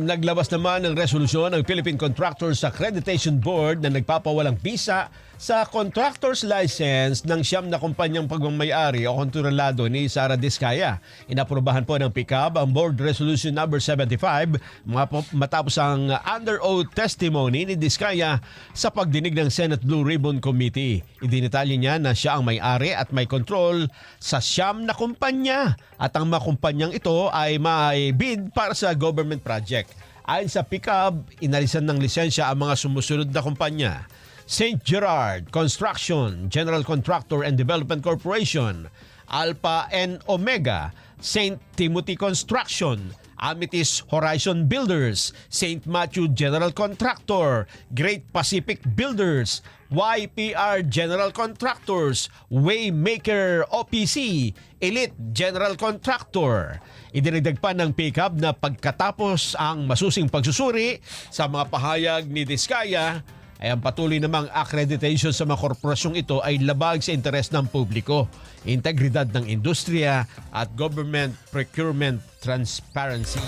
Naglabas naman ng resolusyon ng Philippine Contractors Accreditation Board na nagpapawalang visa sa contractor's license ng siyam na kumpanyang pagmamayari o kontrolado ni Sara Diskaya. Inaprobahan po ng PICAB ang Board Resolution Number 75 mga po- matapos ang under oath testimony ni Diskaya sa pagdinig ng Senate Blue Ribbon Committee. Idinitalye niya na siya ang may-ari at may control sa siyam na kumpanya at ang mga kumpanyang ito ay may bid para sa government project. Ayon sa PICAB, inalisan ng lisensya ang mga sumusunod na kumpanya. St. Gerard Construction, General Contractor and Development Corporation, Alpha and Omega, St. Timothy Construction, Amethyst Horizon Builders, St. Matthew General Contractor, Great Pacific Builders, YPR General Contractors, Waymaker OPC, Elite General Contractor. Idinagdag pa ng PICAB na pagkatapos ang masusing pagsusuri sa mga pahayag ni Diskaya, ay ang patuloy namang accreditation sa mga korporasyong ito ay labag sa interes ng publiko, integridad ng industriya at government procurement transparency.